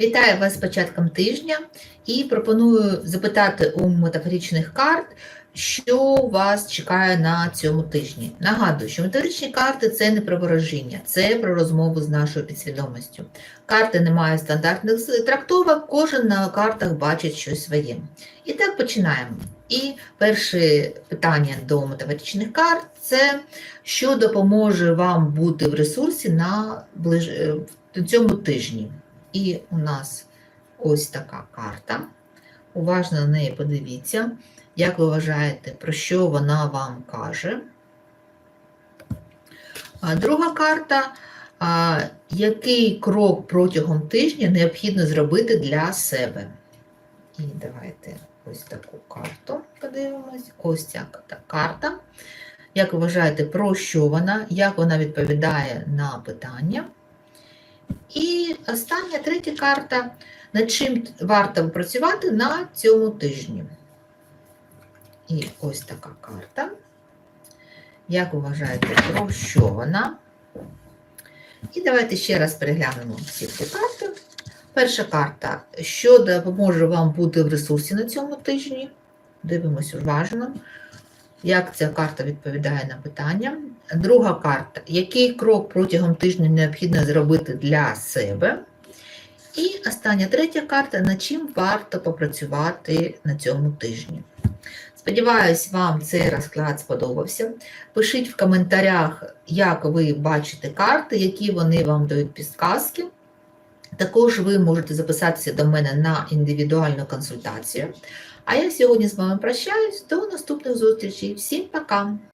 Вітаю вас з початком тижня і пропоную запитати у метафоричних карт, що вас чекає на цьому тижні. Нагадую, що метафоричні карти це не про ворожіння, це про розмову з нашою підсвідомістю. Карти не мають стандартних трактовок, кожен на картах бачить щось своє. І так починаємо. І перше питання до метафоричних карт це що допоможе вам бути в ресурсі на ближ... цьому тижні. І у нас ось така карта. Уважно на неї подивіться. Як ви вважаєте, про що вона вам каже? Друга карта. Який крок протягом тижня необхідно зробити для себе? І давайте ось таку карту подивимось. Ось ця карта. Як ви вважаєте, про що вона, як вона відповідає на питання? І остання третя карта. Над чим варто працювати на цьому тижні? І ось така карта. Як вважаєте, про що вона? І давайте ще раз переглянемо всі ці карти. Перша карта, що допоможе вам бути в ресурсі на цьому тижні. Дивимось уважно, як ця карта відповідає на питання. Друга карта, який крок протягом тижня необхідно зробити для себе. І остання третя карта, над чим варто попрацювати на цьому тижні. Сподіваюсь, вам цей розклад сподобався. Пишіть в коментарях, як ви бачите карти, які вони вам дають підказки. Також ви можете записатися до мене на індивідуальну консультацію. А я сьогодні з вами прощаюсь. До наступних зустрічей. Всім пока!